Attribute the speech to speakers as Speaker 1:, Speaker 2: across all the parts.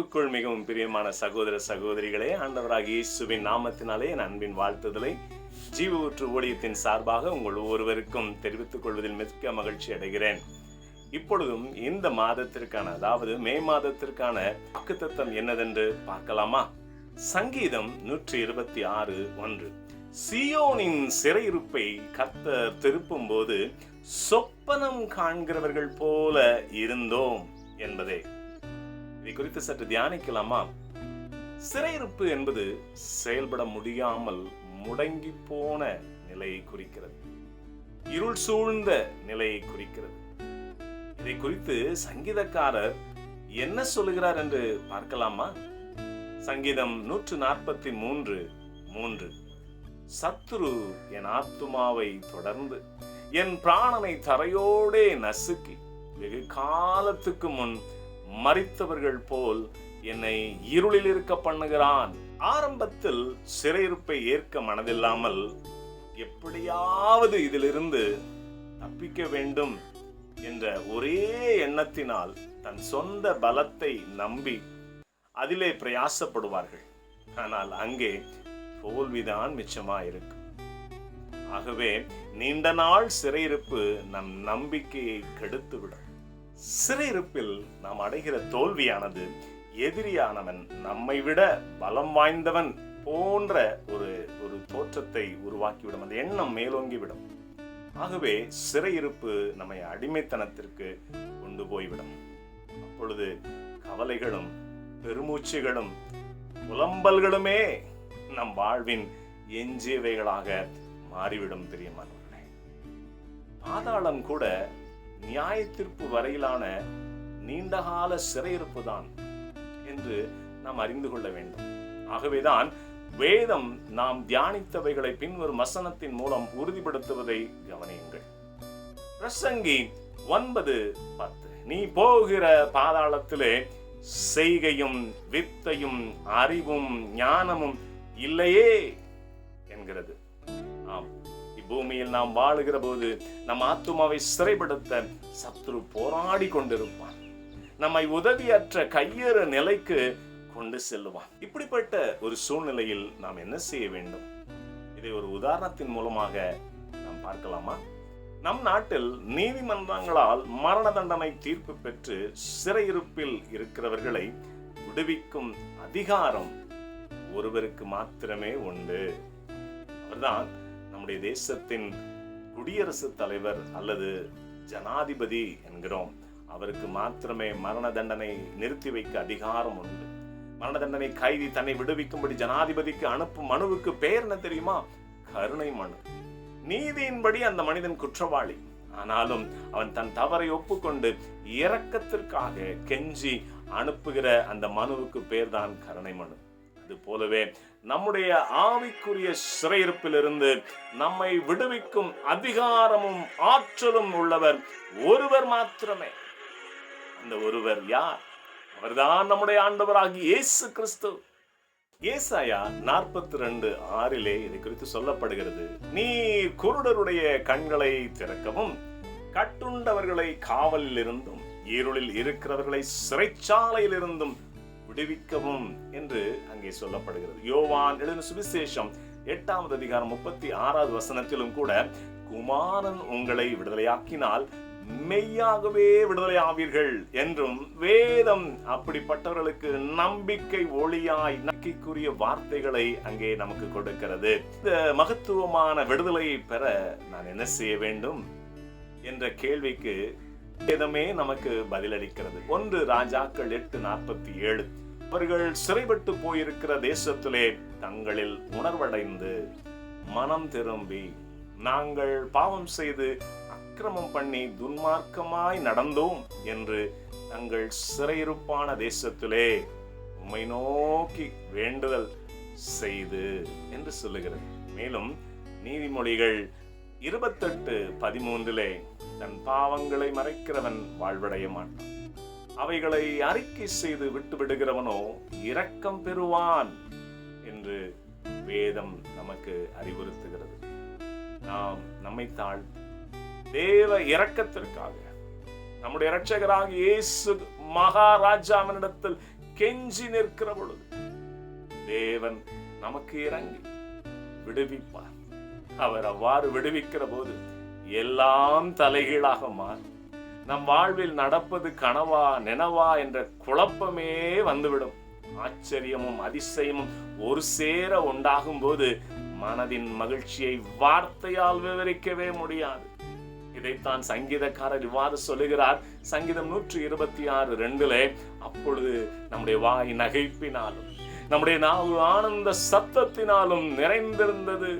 Speaker 1: கிறிஸ்துவுக்குள் மிகவும் பிரியமான சகோதர சகோதரிகளே ஆண்டவராக இயேசுவின் நாமத்தினாலே என் அன்பின் வாழ்த்துதலை ஜீவ ஊற்று ஊழியத்தின் சார்பாக உங்கள் ஒவ்வொருவருக்கும் தெரிவித்துக் கொள்வதில் மிக்க மகிழ்ச்சி அடைகிறேன். இப்பொழுதும் இந்த மாதத்திற்கான அதாவது மே மாதத்திற்கான வாக்குத்தத்தம் என்னதென்று பார்க்கலாமா? சங்கீதம் நூற்றி இருபத்தி ஆறு ஒன்று. சியோனின் சிறையிருப்பை கத்த திருப்பும் போது சொப்பனம் காண்கிறவர்கள் போல இருந்தோம் என்பதே. இதை குறித்து சற்று தியானிக்கலாமா? சிறையிருப்பு என்பது செயல்பட முடியாமல் முடங்கி போன நிலையை குறிக்கிறது. இருள் சூழ்ந்த நிலையை குறிக்கிறது. இதை குறித்து சங்கீதக்காரர் என்ன சொல்லுகிறார் என்று பார்க்கலாமா? சங்கீதம் நூற்று நாற்பத்தி மூன்று மூன்று. சத்துரு என் ஆத்துமாவை தொடர்ந்து என் பிராணனை தரையோடே நசுக்கி வெகு காலத்துக்கு முன் மறித்தவர்கள் போல் என்னை இருளில் இருக்க பண்ணுகிறான். ஆரம்பத்தில் சிறையிருப்பை ஏற்க மனதில்லாமல் எப்படியாவது இதிலிருந்து தப்பிக்க வேண்டும் என்ற ஒரே எண்ணத்தினால் தன் சொந்த பலத்தை நம்பி அதிலே பிரயாசப்படுவார்கள். ஆனால் அங்கே தோல்விதான் மிச்சமாயிருக்கும். ஆகவே நீண்ட நாள் சிறையிருப்பு நம் நம்பிக்கையை கெடுத்துவிடும். சிறையிருப்பில் நாம் அடைகிற தோல்வியானது எதிரியானவன் நம்மை விட பலம் வாய்ந்தவன் போன்ற ஒரு ஒரு தோற்றத்தை உருவாக்கிவிடும். அந்த எண்ணம் மேலோங்கிவிடும். ஆகவே சிறையிருப்பு நம்மை அடிமைத்தனத்திற்கு கொண்டு போய்விடும். அப்பொழுது கவலைகளும் பெருமூச்சுகளும் புலம்பல்களுமே நம் வாழ்வின் எஞ்சியவைகளாக மாறிவிடும் பிரியமானவர்களே. பாதாளம் கூட நியாய தீர்ப்பு வரையிலான நீண்டகால சிறையிருப்பு தான் என்று நாம் அறிந்து கொள்ள வேண்டும். ஆகவேதான் வேதம் நாம் தியானித்தவைகளை பின்வரும் வசனத்தின் மூலம் உறுதிப்படுத்துவதை கவனியுங்கள். பிரசங்கி ஒன்பது பத்து நீ போகிற பாதாளத்திலே செய்கையும் வித்தையும் அறிவும் ஞானமும் இல்லையே என்கிறது. ஆம். பூமியில் நாம் வாழுகிற போது நம் ஆத்துமாவை சிறைப்படுத்த சத்ரு போராடி கொண்டிருப்பான். நம்மை உதவியற்ற கையேறு நிலைக்கு கொண்டு செல்லுவான். இப்படிப்பட்ட ஒரு சூழ்நிலையில் நாம் என்ன செய்ய வேண்டும்? இதை ஒரு உதாரணத்தின் மூலமாக நாம் பார்க்கலாமா? நம் நாட்டில் நீதிமன்றங்களால் மரண தண்டனை தீர்ப்பு பெற்று சிறையிருப்பில் இருக்கிறவர்களை விடுவிக்கும் அதிகாரம் ஒருவருக்கு மாத்திரமே உண்டு. அவர்தான் நம்முடைய தேசத்தின் குடியரசுத் தலைவர் அல்லது ஜனாதிபதி என்கிறோம். அவருக்கு மாத்திரமே மரண தண்டனை நிறுத்தி வைக்க அதிகாரம் உண்டு. மரண தண்டனை கைதி தன்னை விடுவிக்கும்படி ஜனாதிபதிக்கு அனுப்பும் மனுவுக்கு பெயர் என்ன தெரியுமா? கருணை மனு. நீதியின்படி அந்த மனிதன் குற்றவாளி. ஆனாலும் அவன் தன் தவறை ஒப்புக்கொண்டு இரக்கத்திற்காக கெஞ்சி அனுப்புகிற அந்த மனுவுக்கு பேர்தான் கருணை மனு. அது போலவே நம்முடைய ஆவிக்குரிய சிறையிருப்பிலிருந்து நம்மை விடுவிக்கும் அதிகாரமும் ஆற்றலும் உள்ளவர் ஒருவர் மாத்திரமே. அந்த ஒருவர் யார்? அவர்தான் நம்முடைய ஆண்டவராகி இயேசு கிறிஸ்து. ஏசாயா நாற்பத்தி ரெண்டு ஆறிலே இதை குறித்து சொல்லப்படுகிறது. நீ குருடருடைய கண்களை திறக்கவும் கட்டுண்டவர்களை காவலில் இருந்தும் இருளில் இருக்கிறவர்களை சிறைச்சாலையில் இருந்தும் விடுவிக்கவும் என்று அங்கே சொல்லப்படுகிறது. யோவான் எழுதின சுவிசேஷம் எட்டாவது அதிகாரம் முப்பத்தி ஆறாவது வசனத்திலும் கூட குமாரன் உங்களை விடுதலையாக்கினால் மெய்யாகவே விடுதலை ஆவீர்கள் என்றும் வேதம் அப்படிப்பட்டவர்களுக்கு நம்பிக்கை ஒளியாய் நம்பிக்கைக்குரிய வார்த்தைகளை அங்கே நமக்கு கொடுக்கிறது. இந்த மகத்துவமான விடுதலையை பெற நான் என்ன செய்ய வேண்டும் என்ற கேள்விக்கு வேதமே நமக்கு பதிலளிக்கிறது. ஒன்று ராஜாக்கள் எட்டு நாற்பத்தி ஏழு. அவர்கள் சிறைப்பட்டு போயிருக்கிற தேசத்திலே தங்களில் உணர்வடைந்து மனம் திரும்பி நாங்கள் பாவம் செய்து அக்கிரமம் பண்ணி துன்மார்க்கமாய் நடந்தோம் என்று தங்கள் சிறையிருப்பான தேசத்திலே உம்மை நோக்கி வேண்டுதல் செய்து என்று சொல்லுகிறது. மேலும் நீதிமொழிகள் இருபத்தெட்டு பதிமூன்றிலே தன் பாவங்களை மறைக்கிறவன் வாழ்வடைய மாட்டான். அவைகளை அறிக்கை செய்து விட்டு விடுகிறவனோ இரக்கம் பெறுவான் என்று வேதம் நமக்கு அறிவுறுத்துகிறது. நாம் நம்மை தாழ் தேவ இரக்கத்திற்காக நம்முடைய இரட்சகராக இயேசு மகாராஜாவினிடத்தில் கெஞ்சி நிற்கிற பொழுது தேவன் நமக்கு இறங்கி விடுவிப்பார். அவர் அவ்வாறு விடுவிக்கிற போது எல்லாம் தலைகீழாக மாறும் நம் வாழ்வில் நடப்பது கனவா நினவா என்ற குழப்பமே வந்துவிடும். ஆச்சரியமும் அதிசயமும் ஒரு சேர உண்டாகும் போது மனதின் மகிழ்ச்சியை வார்த்தையால் விவரிக்கவே முடியாது. இதைத்தான் சங்கீதக்காரர் இவ்வாறு சொல்லுகிறார். சங்கீதம் நூற்றி இருபத்தி ஆறு ரெண்டுலே அப்பொழுது நம்முடைய வாய் நகைப்பினாலும் நம்முடைய நாவு ஆனந்த சத்தத்தினாலும் நிறைந்திருந்தது.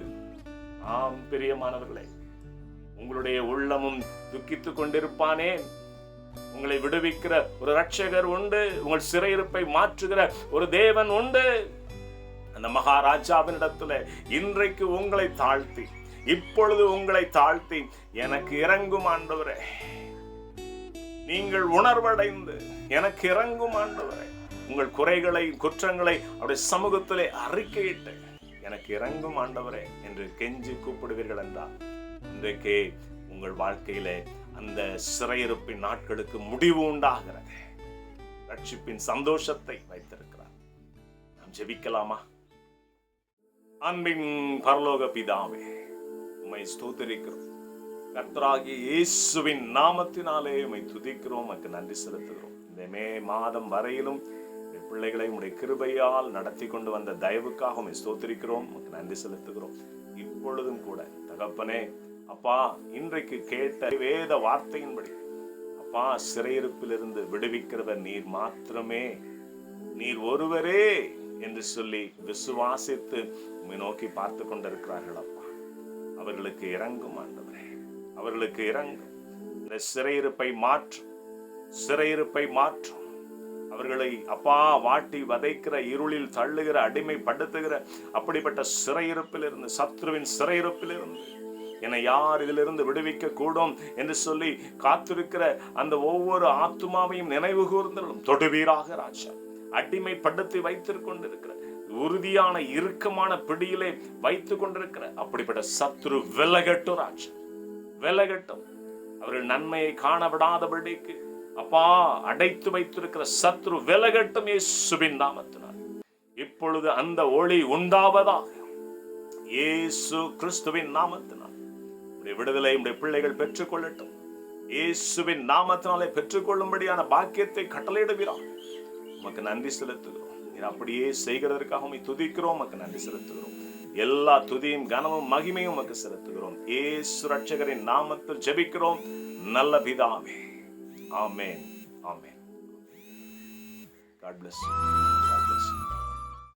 Speaker 1: ஆம் பிரியமானவர்களே உங்களுடைய உள்ளமும் துக்கித்துக் கொண்டிருப்பானே உங்களை விடுவிக்கிற ஒரு ரட்சகர் உண்டு. உங்கள் சிறையிருப்பை மாற்றுகிற ஒரு தேவன் உண்டு. அந்த மகாராஜாவினிடத்துல இன்றைக்கு உங்களை தாழ்த்தி இப்பொழுது உங்களை தாழ்த்தி எனக்கு இறங்கும் ஆண்டவரே. நீங்கள் உணர்வடைந்து எனக்கு இறங்கும் ஆண்டவரே. உங்கள் குறைகளை குற்றங்களை அவருடைய சமூகத்திலே அறிக்கையிட்டு எனக்கு இறங்கும் ஆண்டவரே என்று கெஞ்சி கூப்பிடுவீர்கள் என்றார். இன்றைக்கு உங்கள் வாழ்க்கையிலே அந்த சிறையிருப்பின் நாட்களுக்கு முடிவு உண்டாகிறது. ரட்சிப்பின் சந்தோஷத்தை வைத்திருக்கிறார். நாம் ஜெபிக்கலாமா? அன்பின் பரலோக பிதாவே உம்மை ஸ்தோத்தரிக்கிறோம். கர்த்தராகிய இயேசுவின் நாமத்தினாலே உம்மை துதிக்கிறோம் உமக்கு நன்றி செலுத்துகிறோம். இந்த மே மாதம் வரையிலும் பிள்ளைகளை உடைய கிருபையால் நடத்தி கொண்டு வந்த தயவுக்காக உம்மை ஸ்தோத்திரிக்கிறோம் உமக்கு நன்றி செலுத்துகிறோம். இப்பொழுதும் கூட தகப்பனே அப்பா இன்றைக்கு கேட்ட வேத வார்த்தையின்படி அப்பா சிறையிருப்பிலிருந்து விடுவிக்கிறவர் நீர் மாத்திரமே. நீர் ஒருவரே என்று சொல்லி விசுவாசித்து உண்மை நோக்கி பார்த்து கொண்டிருக்கிறார்கள் அப்பா. அவர்களுக்கு இறங்கும் ஆண்டவரே அவர்களுக்கு இறங்கும். இந்த சிறையிருப்பை மாற்றும் சிறையிருப்பை மாற்றும். அவர்களை அப்பா வாட்டி வதைக்கிற இருளில் தள்ளுகிற அடிமைப்படுத்துகிற அப்படிப்பட்ட சிறையிருப்பிலிருந்து சத்ருவின் சிறையிருப்பிலிருந்து என்னை யார் இதிலிருந்து விடுவிக்க கூடும் என்று சொல்லி காத்திருக்கிற அந்த ஒவ்வொரு ஆத்துமாவையும் நினைவு கூர்ந்தாலும் தொடுவீராக ராஜா. அடிமைப்படுத்தி வைத்துக் கொண்டிருக்கிற உறுதியான இறுக்கமான பிடியிலே வைத்துக் கொண்டிருக்கிற அப்படிப்பட்ட சத்ரு விலகட்டும் ராஜா. விலகட்டும். அவர்கள் நன்மையை காண விடாதபடிக்கு அப்பா அடைத்து வைத்திருக்கிற சத்ரு விலகட்டும் இயேசுவின் நாமத்தினால். இப்பொழுது அந்த ஒளி உண்டாவதாக இயேசு கிறிஸ்துவின் நாமத்தினார் உடைய விடுதலை உடைய பிள்ளைகள் பெற்றுக்கொள்ளட்டும். இயேசுவின் நாமத்தினாலே பெற்றுக்கொள்ளும்படியான பாக்கியத்தை கட்டளையிடுகிறார் உமக்கு நன்றி செலுத்துகிறோம். நீர் அப்படியே செய்கிறதற்காக உம்மை துதிக்கிறோம் உமக்கு நன்றி செலுத்துகிறோம். எல்லா துதியும் கனமும் மகிமையும் உமக்கு செலுத்துகிறோம். ஏசு ரட்சகரின் நாமத்தில் ஜெபிக்கிறோம். நல்ல பிதாவே. ஆமேன். ஆமேன். God bless you.